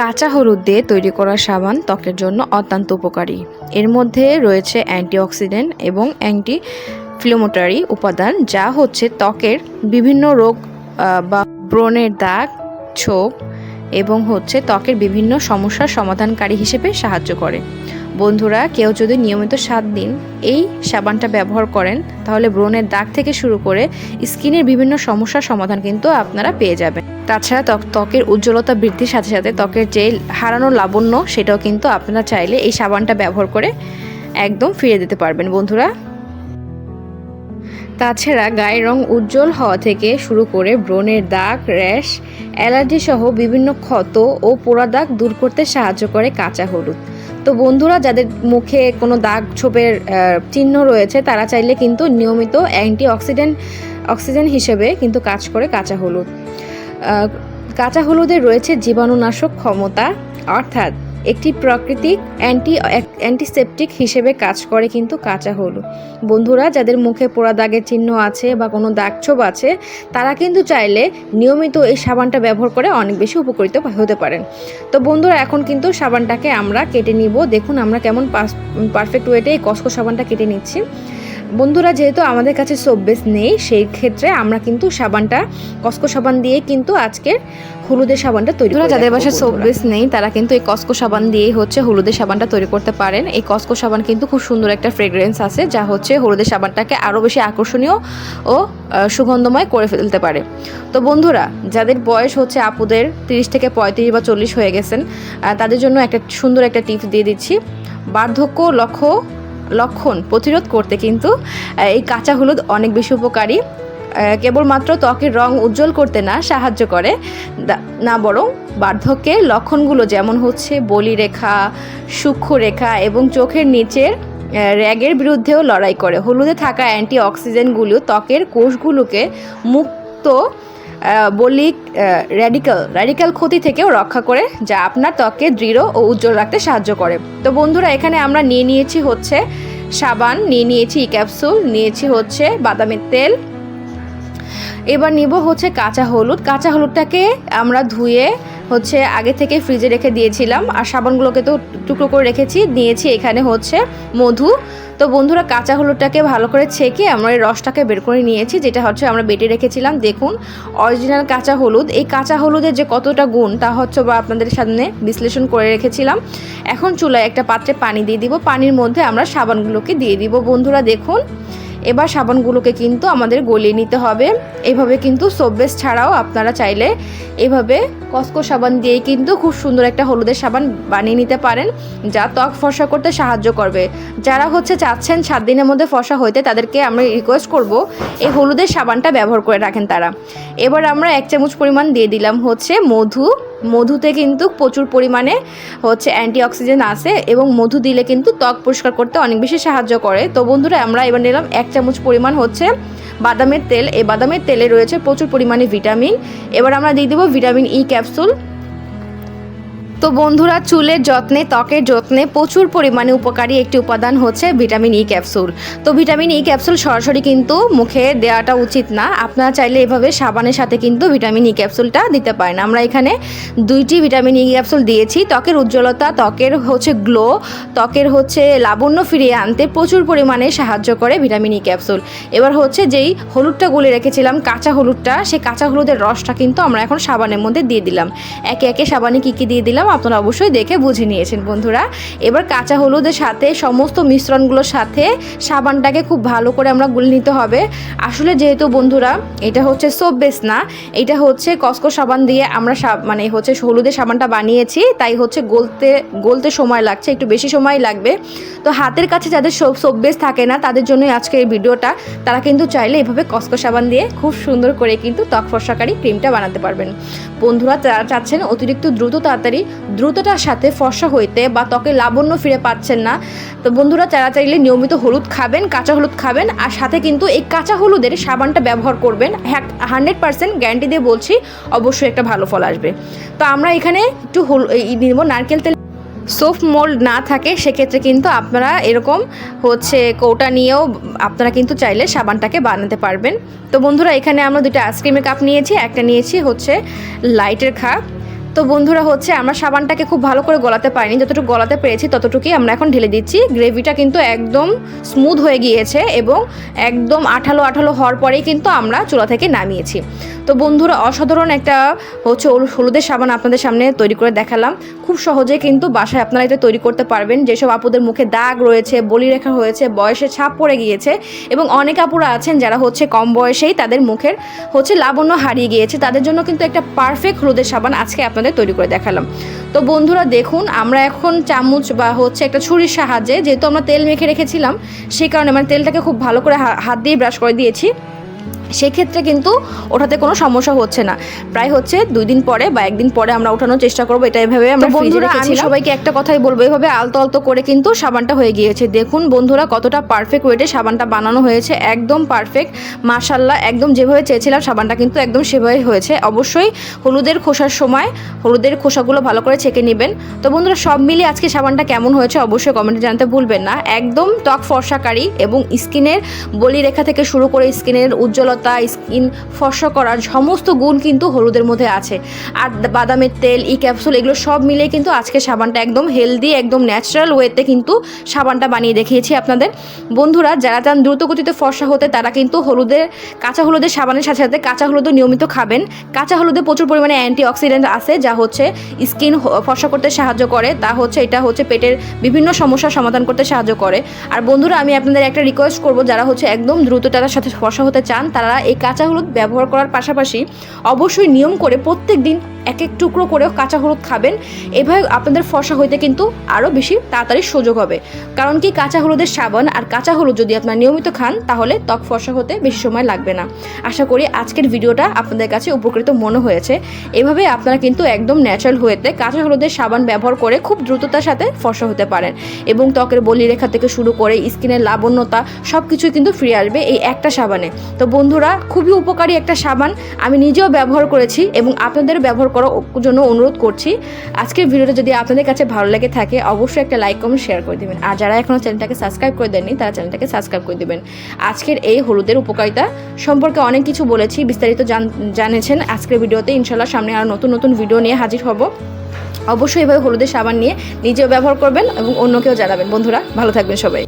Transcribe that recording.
কাঁচা হলুদ দিয়ে তৈরি করা সাবান ত্বকের জন্য অত্যন্ত উপকারী। এর মধ্যে রয়েছে অ্যান্টিঅক্সিডেন্ট এবং অ্যান্টি ফ্লোমোটারি উপাদান, যা হচ্ছে ত্বকের বিভিন্ন রোগ বা ব্রণের দাগ, ছোপ এবং হচ্ছে ত্বকের বিভিন্ন সমস্যার সমাধানকারী হিসেবে সাহায্য করে। বন্ধুরা, কেউ যদি নিয়মিত সাত দিন এই সাবানটা ব্যবহার করেন, তাহলে ব্রণের দাগ থেকে শুরু করে স্কিনের বিভিন্ন সমস্যার সমাধান কিন্তু আপনারা পেয়ে যাবেন। তাছাড়া ত্বক, ত্বকের উজ্জ্বলতা বৃদ্ধির সাথে সাথে ত্বকের যে হারানো লাবণ্য, সেটাও কিন্তু আপনারা চাইলে এই সাবানটা ব্যবহার করে একদম ফিরে দিতে পারবেন। বন্ধুরা তাছাড়া গায়ের রং উজ্জ্বল হওয়া থেকে শুরু করে ব্রণের দাগ, র্যাশ, অ্যালার্জি সহ বিভিন্ন ক্ষত ও পোড়া দাগ দূর করতে সাহায্য করে কাঁচা হলুদ। তো বন্ধুরা, যাদের মুখে কোনো দাগ ছোপের চিহ্ন রয়েছে, তারা চাইলে কিন্তু নিয়মিত অ্যান্টি অক্সিডেন্ট অক্সিজেন হিসেবে কিন্তু কাজ করে কাঁচা হলুদ। কাঁচা হলুদে রয়েছে জীবাণুনাশক ক্ষমতা, অর্থাৎ একটি প্রাকৃতিক অ্যান্টি, অ্যান্টিসেপটিক হিসেবে কাজ করে কিন্তু কাঁচা হলুদ। বন্ধুরা, যাদের মুখে পোড়া দাগের চিহ্ন আছে বা কোনো দাগ ছোপ আছে, তারা কিন্তু চাইলে নিয়মিত এই সাবানটা ব্যবহার করে অনেক বেশি উপকৃত হতে পারেন। তো বন্ধুরা, এখন কিন্তু সাবানটাকে আমরা কেটে নিব। দেখুন, আমরা কেমন পারফেক্ট ওয়েটে এই কসকো সাবানটা কেটে নিচ্ছি। বন্ধুরা যেহেতু আমাদের কাছে সোপ বেস নেই সেই ক্ষেত্রে আমরা কিন্তু সাবানটা কসকো সাবান দিয়ে কিন্তু আজকের হলুদের সাবানটা তৈরি করে যাদের বাসায় সোপ বেস নেই তারা কিন্তু এই কসকো সাবান দিয়েই হচ্ছে হলুদের সাবানটা তৈরি করতে পারেন। এই কসকো সাবান কিন্তু খুব সুন্দর একটা ফ্রেগ্রেন্স আছে যা হচ্ছে হলুদের সাবানটাকে আরও বেশি আকর্ষণীয় ও সুগন্ধময় করে ফেলতে পারে। তো বন্ধুরা যাদের বয়স হচ্ছে আপুদের তিরিশ থেকে পঁয়ত্রিশ বা চল্লিশ হয়ে গেছেন তাদের জন্য একটা সুন্দর একটা টিপস দিয়ে দিচ্ছি। বার্ধক্য লক্ষ্য লক্ষণ প্রতিরোধ করতে কিন্তু এই কাঁচা হলুদ অনেক বেশি উপকারী। কেবলমাত্র ত্বকের রং উজ্জ্বল করতে না সাহায্য করে না বরং বার্ধক্যের লক্ষণগুলো যেমন হচ্ছে বলিরেখা সূক্ষ্ম রেখা এবং চোখের নিচের র্যাগের বিরুদ্ধেও লড়াই করে। হলুদে থাকা অ্যান্টি অক্সিজেনগুলো ত্বকের কোষগুলোকে মুক্ত বলিক র্যাডিক্যাল র্যাডিক্যাল ক্ষতি থেকেও রক্ষা করে, যা আপনার ত্বককে দৃঢ় ও উজ্জ্বল রাখতে সাহায্য করে। তো বন্ধুরা, এখানে আমরা নিয়ে নিয়েছি হচ্ছে সাবান, নিয়ে নিয়েছি ক্যাপসুল, নিয়েছি হচ্ছে বাদামের তেল। এবার নিব হচ্ছে কাঁচা হলুদ। কাঁচা হলুদটাকে আমরা ধুয়ে হচ্ছে আগে থেকে ফ্রিজে রেখে দিয়েছিলাম, আর সাবানগুলোকে তো টুকরো করে রেখেছি, নিয়েছি এখানে হচ্ছে মধু। তো বন্ধুরা, কাঁচা হলুদটাকে ভালো করে ছেঁকে আমরা এই রসটাকে বের করে নিয়েছি, যেটা হচ্ছে আমরা বেটে রেখেছিলাম। দেখুন অরিজিনাল কাঁচা হলুদ। এই কাঁচা হলুদের যে কতটা গুণ, তা হচ্ছে বা আপনাদের সামনে বিশ্লেষণ করে রেখেছিলাম। এখন চুলায় একটা পাত্রে পানি দিয়ে দিব। পানির মধ্যে আমরা সাবানগুলোকে দিয়ে দিব। বন্ধুরা, দেখুন এবার সাবানগুলোকে কিন্তু আমাদের গলিয়ে নিতে হবে। এভাবে কিন্তু সোপবেস ছাড়াও আপনারা চাইলে এভাবে কসকো সাবান দিয়েই কিন্তু খুব সুন্দর একটা হলুদের সাবান বানিয়ে নিতে পারেন, যা ত্বক ফর্সা করতে সাহায্য করবে। যারা হচ্ছে চাচ্ছেন সাত দিনের মধ্যে ফর্সা হইতে, তাদেরকে আমরা রিকোয়েস্ট করব এই হলুদের সাবানটা ব্যবহার করে রাখেন তারা। এবার আমরা এক চামচ পরিমাণ দিয়ে দিলাম হচ্ছে মধু। মধুতে কিন্তু প্রচুর পরিমাণে হচ্ছে অ্যান্টি অক্সিজেন আসে এবং মধু দিলে কিন্তু ত্বক পরিষ্কার করতে অনেক বেশি সাহায্য করে। তো বন্ধুরা, আমরা এবার নিলাম এক চামচ পরিমাণ হচ্ছে বাদামের তেল। এই বাদামের তেলে রয়েছে প্রচুর পরিমাণে ভিটামিন। এবার আমরা দিয়ে দেবো ভিটামিন ই ক্যাপসুল। তো বন্ধুরা, চুলের যত্নে, ত্বকের যত্নে প্রচুর পরিমাণে উপকারী একটি উপাদান হচ্ছে ভিটামিন ই ক্যাপসুল। তো ভিটামিন ই ক্যাপসুল সরাসরি কিন্তু মুখে দেওয়াটা উচিত না। আপনারা চাইলে এভাবে সাবানের সাথে কিন্তু ভিটামিন ই ক্যাপসুলটা দিতে পারেন। আমরা এখানে দুইটি ভিটামিন ই ক্যাপসুল দিয়েছি। ত্বকের উজ্জ্বলতা, ত্বকের হচ্ছে গ্লো ত্বকের হচ্ছে লাবণ্য ফিরিয়ে আনতে প্রচুর পরিমাণে সাহায্য করে ভিটামিন ই ক্যাপসুল। এবার হচ্ছে যেই হলুদটা গুলে রেখেছিলাম, কাঁচা হলুদটা, সেই কাঁচা হলুদের রসটা কিন্তু আমরা এখন সাবানের মধ্যে দিয়ে দিলাম। একে একে সাবানে কী কী দিয়ে দিলাম? আপনারা অবশ্যই দেখে বুঝে নিয়েছেন, বন্ধুরা। এবার কাঁচা হলুদের সাথে সমস্ত মিশ্রণগুলোর সাথে সাবানটাকে খুব ভালো করে আমরা গুলে নিতে হবে। আসলে যেহেতু, বন্ধুরা, এটা হচ্ছে সোপ বেস না এটা হচ্ছে কসকো সাবান দিয়ে আমরা মানে হচ্ছে হলুদের সাবানটা বানিয়েছি, তাই হচ্ছে গলতে গলতে সময় লাগছে, একটু বেশি সময় লাগবে। তো হাতের কাছে যাদের সোপ সোপ বেস থাকে না, তাদের জন্যই আজকে এই ভিডিওটা। তারা কিন্তু চাইলে এভাবে কসকো সাবান দিয়ে খুব সুন্দর করে কিন্তু ত্বক ফর্সাকারী ক্রিমটা বানাতে পারবেন। বন্ধুরা চাচ্ছেন অতিরিক্ত দ্রুত তাড়াতাড়ি দ্রুততার সাথে ফর্সা হইতে বা ত্বকে লাবণ্য ফিরে পাচ্ছেন না। তো বন্ধুরা, যারা চাইলে নিয়মিত হলুদ খাবেন, কাঁচা হলুদ খাবেন, আর সাথে কিন্তু এই কাঁচা হলুদের সাবানটা ব্যবহার করবেন। হ্যাঁ হান্ড্রেড পার্সেন্ট গ্যারান্টি দিয়ে বলছি, অবশ্যই একটা ভালো ফল আসবে। তো আমরা এখানে একটু হল নিব, নারকেল তেল। সোফ মোল্ড না থাকে, সেক্ষেত্রে কিন্তু আপনারা এরকম হচ্ছে কৌটা নিয়েও আপনারা কিন্তু চাইলে সাবানটাকে বানাতে পারবেন। তো বন্ধুরা, এখানে আমরা দুটো আইসক্রিমের কাপ নিয়েছি, একটা নিয়েছি হচ্ছে লাইটের কাপ তো বন্ধুরা হচ্ছে আমরা সাবানটাকে খুব ভালো করে গলাতে পারিনি। যতটুকু গলাতে পেরেছি ততটুকুই আমরা এখন ঢেলে দিচ্ছি। গ্রেভিটা কিন্তু একদম স্মুথ হয়ে গিয়েছে এবং একদম আঠালো আঠালো হওয়ার পরেই কিন্তু আমরা চুলা থেকে নামিয়েছি। তো বন্ধুরা, অসাধারণ একটা হচ্ছে হলুদের সাবান আপনাদের সামনে তৈরি করে দেখালাম। খুব সহজে কিন্তু বাসায় আপনারা এটা তৈরি করতে পারবেন। যেসব আপুদের মুখে দাগ রয়েছে, বলি রেখা হয়েছে, বয়সে ছাপ পড়ে গিয়েছে এবং অনেক আপুরা আছেন যারা হচ্ছে কম বয়সেই তাদের মুখের হচ্ছে লাবণ্য হারিয়ে গিয়েছে। তাদের জন্য কিন্তু একটা পারফেক্ট হলুদের সাবান আজকে আপনাদের তৈরি করে দেখালাম। তো বন্ধুরা, দেখুন, আমরা এখন চামচ বা হচ্ছে একটা ছুরির সাহায্যে, যেহেতু আমরা তেল মেখে রেখেছিলাম, সেই কারণে মানে তেলটাকে খুব ভালো করে হাত দিয়ে ব্রাশ করে দিয়েছি। সেক্ষেত্রে কিন্তু ওঠাতে কোনো সমস্যা হচ্ছে না। প্রায় হচ্ছে দুই দিন পরে বা একদিন পরে আমরা ওঠানোর চেষ্টা করব এটা এভাবে আমরা বন্ধুরা, আমি সবাইকে একটা কথাই বলব এভাবে আলতো আলতো করে কিন্তু সাবানটা হয়ে গিয়েছে। দেখুন বন্ধুরা কতটা পারফেক্ট ওয়েটে সাবানটা বানানো হয়েছে একদম পারফেক্ট মাশাল্লাহ একদম যেভাবে চেয়েছিলাম সাবানটা কিন্তু একদম সেভাবে হয়েছে। অবশ্যই হলুদের খোসার সময় হলুদের খোসাগুলো ভালো করে ছেঁকে নেবেন। তো বন্ধুরা সব মিলিয়ে আজকে সাবানটা কেমন হয়েছে অবশ্যই কমেন্টে জানতে ভুলবেন না। একদম ত্বক ফর্সাকারী এবং স্কিনের বলিরেখা থেকে শুরু করে স্কিনের উজ্জ্বলতা স্কিন ফর্সা করার সমস্ত গুণ কিন্তু হলুদের মধ্যে আছে। আর বাদামের তেল, ই ক্যাপসুল, এগুলো সব মিলিয়ে কিন্তু আজকে সাবানটা একদম হেলদি একদম ন্যাচারাল ওয়েতে কিন্তু সাবানটা বানিয়ে দেখিয়েছি আপনাদের। বন্ধুরা, যারা চান দ্রুত গতিতে ফর্সা হতে, তারা কিন্তু হলুদের, কাঁচা হলুদের সাবানের সাথে সাথে কাঁচা হলুদও নিয়মিত খাবেন। কাঁচা হলুদে প্রচুর পরিমাণে অ্যান্টি অক্সিডেন্ট আছে, যা হচ্ছে স্কিন ফর্সা করতে সাহায্য করে। তা হচ্ছে, এটা হচ্ছে পেটের বিভিন্ন সমস্যার সমাধান করতে সাহায্য করে। আর বন্ধুরা, আমি আপনাদের একটা রিকোয়েস্ট করব, যারা হচ্ছে একদম দ্রুত তাদের সাথে ফর্সা হতে চান, তারা এই কাঁচা হলুদ ব্যবহার করার পাশাপাশি অবশ্যই নিয়ম করে প্রত্যেক দিন এক এক টুকরো করে কাঁচা হলুদ খাবেন। এভাবে আপনাদের ফসা হইতে কিন্তু আরও বেশি তাড়াতাড়ি সুযোগ হবে। কারণ কি কাঁচা হলুদের সাবান আর কাঁচা হলুদ যদি আপনারা নিয়মিত খান, তাহলে ত্বক ফসা হতে বেশি সময় লাগবে না। আশা করি আজকের ভিডিওটা আপনাদের কাছে উপকৃত মনে হয়েছে। এভাবে আপনারা কিন্তু একদম ন্যাচারাল হয়েতে কাঁচা হলুদের সাবান ব্যবহার করে খুব দ্রুততার সাথে ফসা হতে পারেন। এবং ত্বকের বলিরেখা থেকে শুরু করে স্কিনের লাবণ্যতা সব কিছুই কিন্তু ফিরে আসবে এই একটা সাবানে। তো বন্ধুরা, খুবই উপকারী একটা সাবান। আমি নিজেও ব্যবহার করেছি এবং আপনাদের ব্যবহার করার জন্য অনুরোধ করছি। আজকের ভিডিওটা যদি আপনাদের কাছে ভালো লেগে থাকে, অবশ্যই একটা লাইক কমেন্ট শেয়ার করে দেবেন। আর যারা এখনও চ্যানেলটাকে সাবস্ক্রাইব করে দেননি, তারা চ্যানেলটাকে সাবস্ক্রাইব করে দেবেন। আজকের এই হলুদের উপকারিতা সম্পর্কে অনেক কিছু বলেছি, বিস্তারিত জান- জানেছেন। আজকের ভিডিওতে ইনশাল্লাহ সামনে আরও নতুন নতুন ভিডিও নিয়ে হাজির হব। অবশ্যই এভাবে হলুদের সাবান নিয়ে নিজেও ব্যবহার করবেন এবং অন্যকেও জানাবেন। বন্ধুরা, ভালো থাকবেন সবাই।